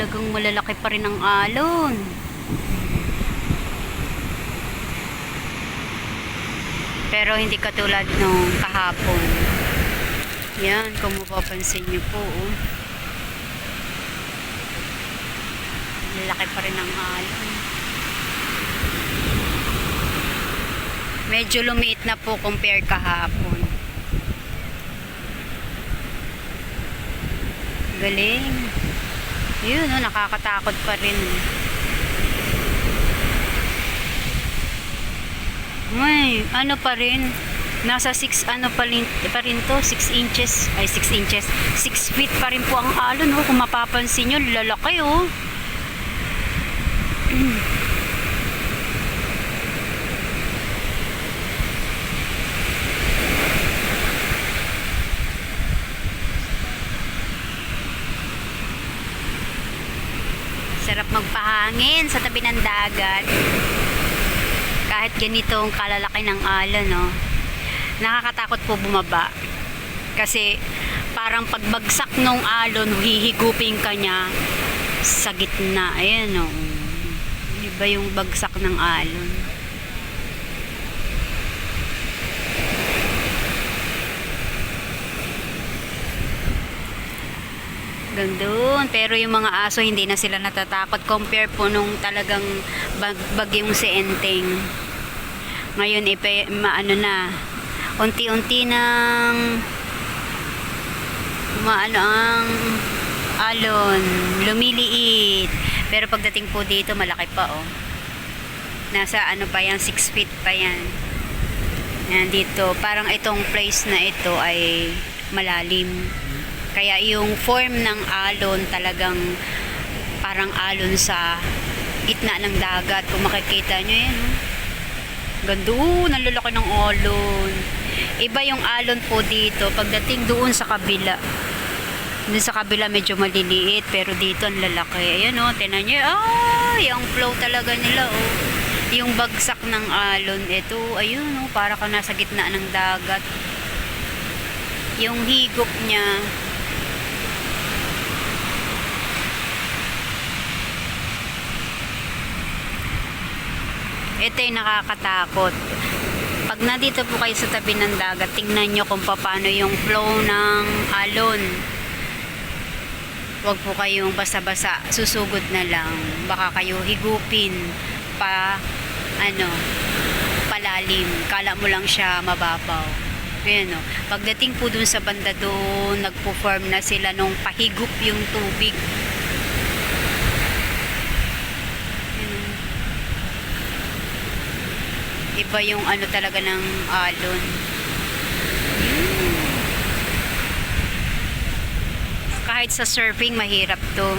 talagang malalaki pa rin ang alon. Pero hindi katulad nung kahapon. Yan, kung mapapansin niyo po. Oh. Lalaki pa rin ang alon. Medyo lumiit na po compare kahapon. Galing. Yun, oh, nakakatakot pa rin. May, ano pa rin? Nasa 6 ano pa rin, pa rin to, 6 inches, ay 6 inches, 6 feet pa rin po ang alon, oh. Kung mapapansin nyo, lalaki, oh. Sarap magpahangin sa tabi ng dagat. Kahit ganitong kalalaki ng alon, no? Nakakatakot po bumaba. Kasi parang pagbagsak ng alon, hihigupin ka niya sa gitna. Ayan, no? Iba yung bagsak ng alon. Gandun. Pero yung mga aso, hindi na sila natatakot. Compare po nung talagang bag bagyong si Enteng. Ngayon, ipe, maano na, unti-unti nang maano ang alon, lumiliit. Pero pagdating po dito, malaki pa oh. Nasa ano pa yan, 6 feet pa yan. Yan dito, parang itong place na ito ay malalim. Kaya yung form ng alon talagang parang alon sa gitna ng dagat. Kung makikita nyo yan. oh. Ganda, oh, nalalaki ng alon. Iba yung alon po dito pagdating doon sa kabila. Doon sa kabila medyo maliliit pero dito ang lalaki. Ayan oh, tinan nyo. Ay, ang flow talaga nila oh. Yung bagsak ng alon, ito, ayun oh, para ka nasa gitna ng dagat. Yung higop niya, ito yung nakakatakot. Pag nandito po kayo sa tabi ng dagat, tingnan nyo kung paano yung flow ng alon. Huwag po kayong basta-basta, susugod na lang. Baka kayo higupin pa, ano, palalim. Kala mo lang siya mababaw. Ayan o. Pagdating po dun sa banda doon, nagpo-form na sila nung pahigup yung tubig. Ayan o. Iba yung ano talaga ng alon. Kahit sa surfing, mahirap to.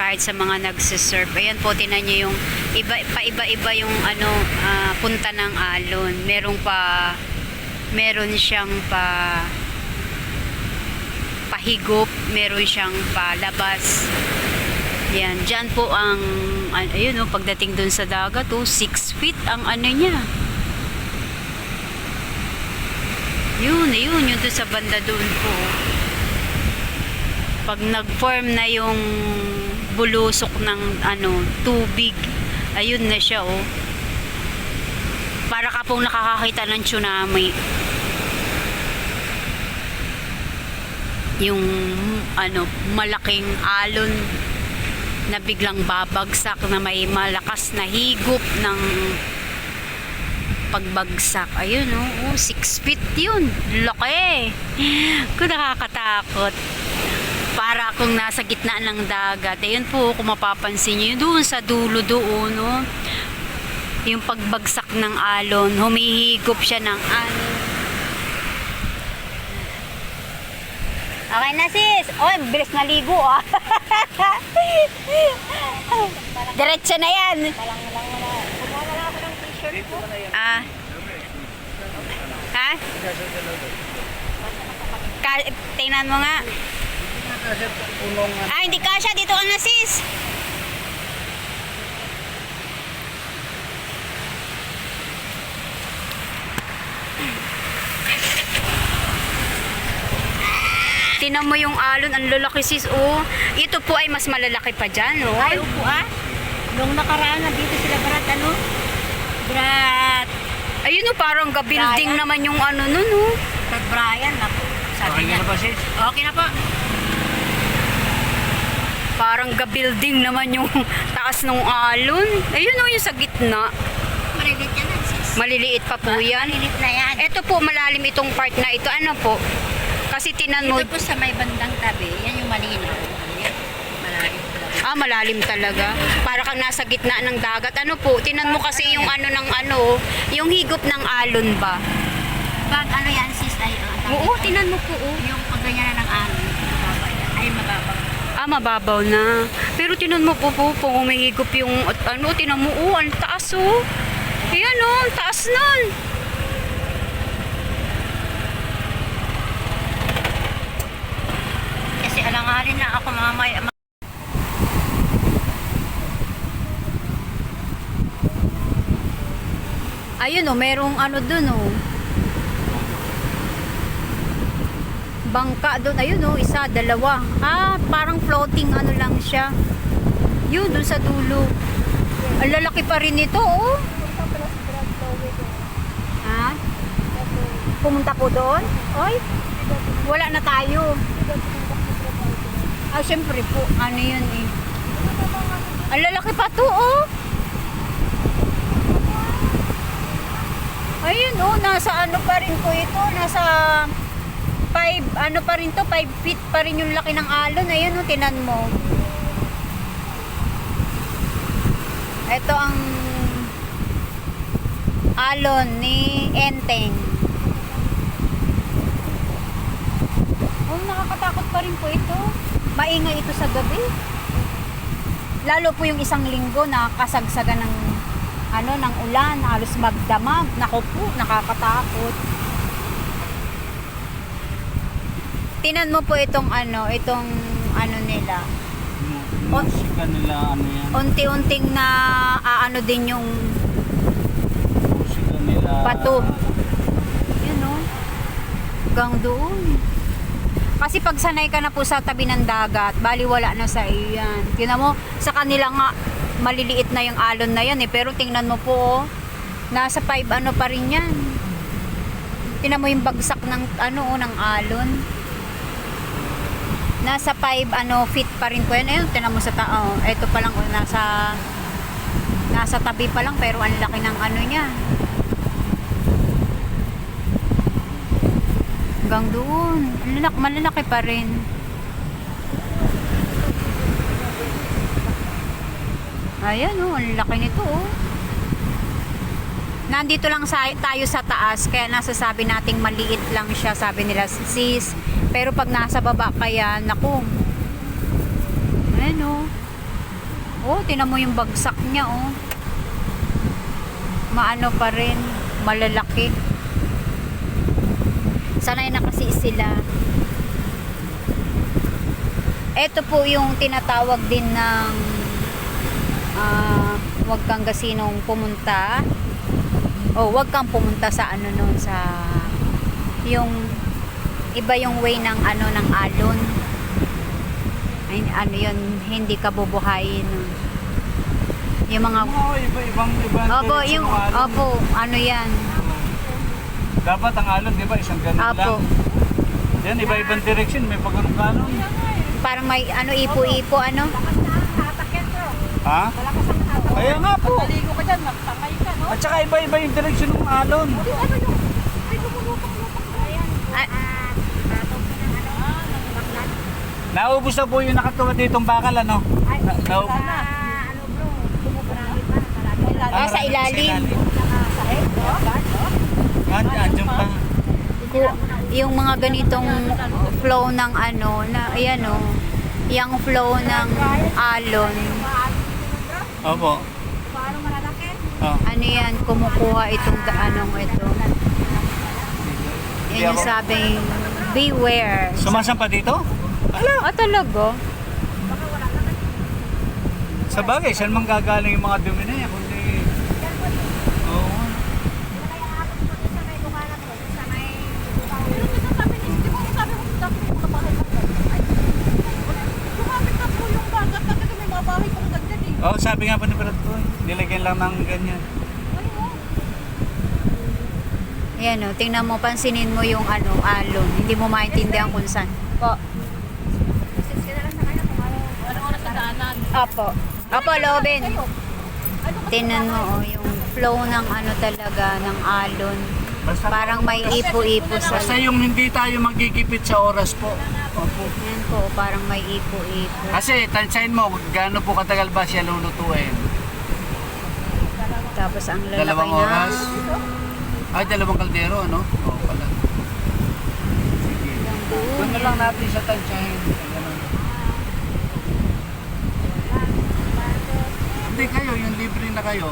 Kahit sa mga nagsisurf. Ayan po, tinan nyo yung iba, pa-iba-iba yung ano, ah, punta ng alon. Merong pa, meron siyang pa, pahigop, meron siyang palabas. Yan, dyan po ang, an- ayun o, pagdating dun sa dagat, oh, 6 feet ang ano niya. Yun, yun, yun dun sa banda doon po. Pag nag-form na yung bulusok ng ano, tubig, ayun na siya, oh. Para ka pong nakakakita ng tsunami. Yung, ano, malaking alon na biglang babagsak na may malakas na higop ng pagbagsak. Ayun, oh, oh 6 feet yun. Laki. Kung nakakatakot. Para akong nasa gitna ng dagat. Ayun po, kung mapapansin nyo, doon sa dulo doon, no? Yung pagbagsak ng alon, humihigop siya ng alon. Okay na sis. Oy, bilis na ligo ah. Diretso na yan. Ah. Ha? Ka tingnan mo nga. Ah, hindi kasha. Dito ka na sis. Tinan mo yung alon, ang lalaki sis, oh. Ito po ay mas malalaki pa dyan, oh. Ay, upo ah. Nung nakaraan, nandito sila Brat, ano? Brat. Ayun, oh, parang ga-building Brian? naman yung ano nun, oh. Brat Brian, ako. Sabi Okay niya. na ba sis? Okay na po. Parang ga-building naman yung taas ng alon. Ayun, oh, yung sa gitna. Malilit yan, sis. Maliliit pa po yan. Malilit na yan. Ito po, malalim itong part na ito. Ano po? Kasi tinan mo, Ito po sa may bandang tabi, yan yung malinaw. Malalim talaga. ah, malalim talaga. Para kang nasa gitna ng dagat. Ano po, tinan mo kasi yung ano ng ano, yung higop ng alon ba? Pag ano yan, sis, ay, tawag Oo, tinan mo po, oh. Yung pag ganyan na ng mababa yan. Ay, mababaw. Ah, mababaw na. Pero tinan mo po po, kung umihigop yung, at ano, tinan mo, oh, ang taas, oh. Ayan, oh, ang taas nun. Kasi alanganin na ako mamaya. Ayun, oh, merong ano dun, oh. Bangka doon. Ayun, oh, isa, dalawa. Ah, parang floating ano lang siya. Yun, dun sa dulo. Ang lalaki pa rin ito, oh. Ha? Pumunta po doon? Oy, wala na tayo. Ah, syempre po. Ano yun eh. Ang lalaki pa to, oh. Ayun, oh. Nasa ano pa rin po ito. Nasa 5, ano pa rin to, 5 feet pa rin yung laki ng alon. Ayun, oh, tinan mo. Ito ang alon ni Enteng. Oh, nakakatakot pa rin po ito. Maingay ito sa gabi. Lalo po yung isang linggo na kasagsagan ng ano ng ulan, halos magdamag. Nako po, nakakatakot. Tinan mo po itong ano, itong ano nila. On- Musika nila ano yan. Unti-unting na aano din yung Musika nila. Bato. Yan o. Hanggang doon. Kasi pag sanay ka na po sa tabi ng dagat, bali wala na sa iyo yan. Tingnan mo, sa kanila nga, maliliit na yung alon na yan eh. Pero tingnan mo po, oh, nasa 5 ano pa rin yan. Tingnan mo yung bagsak ng ano oh, ng alon. Nasa 5 ano feet pa rin po yan. Ayun, tingnan mo sa tao. ito pa lang oh, nasa nasa tabi pa lang pero ang laki ng ano niya. Hanggang doon. Lalak, malalaki pa rin. Ayan oh, ang laki nito oh. Nandito lang sa, tayo sa taas, kaya nasasabi nating maliit lang siya, sabi nila sis. Pero pag nasa baba kaya, naku. Ayan oh. Oh, tinan mo yung bagsak niya oh. Maano pa rin, malalaki. Sanay na sila. Ito po yung tinatawag din ng ah, wag kang gasinong pumunta. O wag kang pumunta sa ano nun sa yung iba yung way ng ano ng alon. Ay, ano yun, hindi ka bubuhayin. Yung mga Oo, iba-ibang ibang Opo, direction yung opo, ano yan? Dapat ang alon, di ba, isang ganun Opo. lang. Yan, iba-ibang direction, may pagganong kanon. Parang may ano ipo-ipo ano? Ha? Kaya nga po. Maligo ka dyan, magtangay ka, no? At saka iba-iba yung direction ng alon. Ah, Naubos na po yung nakatuwa ditong bakal, ano? Na, naubos. ano bro, marami pa. Ah, sa ilalim. An, andyan pa. yung mga ganitong flow ng ano na ayan oh, yung flow ng alon. Opo. Parang malalaki. Oh. Ano yan, kumukuha itong anong ito. Yan yung sabing beware. Sumasampa dito? Ala, Ah, talaga? sa bagay, saan mang gagaling yung mga dumi na yan? Kundi... Oo. Oo, sabi nga pa ni Brad ko, nilagyan lang ng ganyan. Ayan o, tingnan mo, pansinin mo yung ano, alon. Hindi mo maintindihan kung saan. Po. Apo. Apo, Loben. Tingnan mo oh, yung flow ng ano talaga, ng alon. Basta, Parang may ipo-ipo sa... basta yung hindi tayo magigipit sa oras po. Opo. Yan po, parang may ipo-ipo. Kasi tansyahin mo, gaano po katagal ba siya lulutuin? Tapos ang lalaki Dalawang na. oras? Ay, dalawang kaldero, no? Oo pala. Sige. Doon na lang natin siya tansyahin. Ganun. Hindi kayo, yung libre na kayo.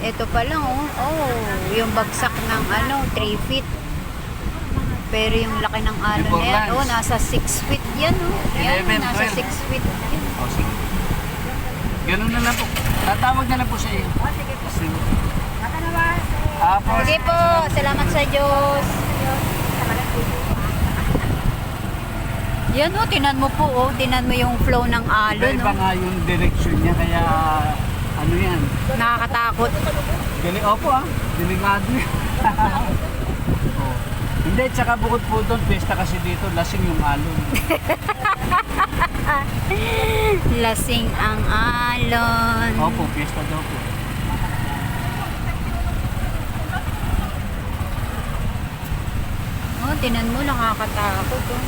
Ito pa lang oh. Oh, yung bagsak ng ano, 3 feet. Pero yung laki ng alon na yan, oh, nasa 6 feet yan oh. Yan, 11, nasa 12. 6 feet. Yan. O, sige. Ganun na lang po. Tatawag na lang po sa iyo. Sige po. Sige. Baka naman. Apo. Sige po, salamat sa Diyos. Yan oh, tinan mo po oh, tinan mo yung flow ng alon Iba oh. nga yung direction niya, kaya ano yan. Nakakatakot. Dili, opo ah, delikado yan. oh. Hindi, tsaka bukod po doon, pesta kasi dito, lasing yung alon. Lasing ang alon. Opo, pesta daw po. Oh, tinan mo, nakakatakot oh.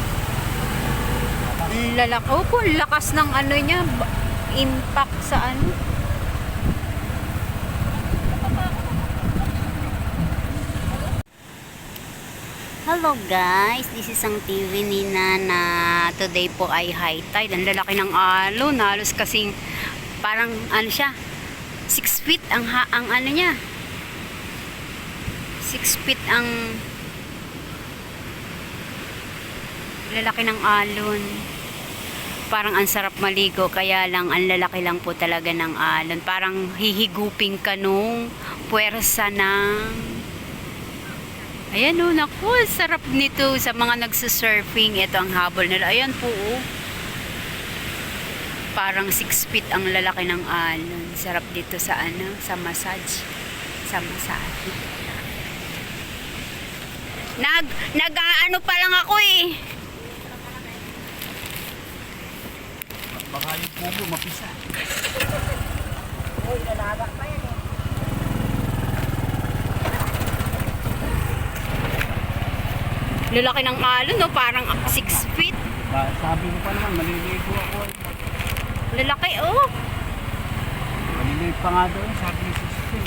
Lalak oh, po, lakas ng ano niya, ba- impact sa ano. Hello guys, this is ang TV ni Nana. Today po ay high tide. Ang lalaki ng alon, halos kasing parang ano siya, 6 feet ang, ha, ang ano niya. 6 feet ang lalaki ng alon. Parang ang sarap maligo, kaya lang ang lalaki lang po talaga ng alon. Parang hihigupin ka nung puwersa ng... Ayan o, naku, sarap nito sa mga nagsusurfing. Ito ang habol nila. Ayan po, oh. Parang 6 feet ang lalaki ng alon. Sarap dito sa ano, sa massage. Sa massage. Nag, nag ano pa lang ako eh. Baka yung pugo mapisa. Uy, lalaba pa yan eh. Lalaki ng alon, no? Parang 6 feet. Ba, sabi ko pa naman, maliligo ako. Lalaki, oh. Maliligo pa nga doon, sabi ni sister.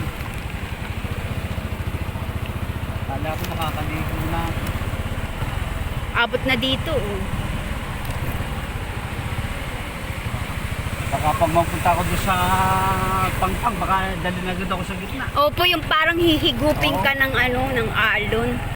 Kala ko makakaligo na. ako. Abot na dito, oh. Baka pag mapunta ako doon sa pangpang, baka dali na agad ako sa gitna. Opo, yung parang hihigupin Oo. ka ng ano, ng alon.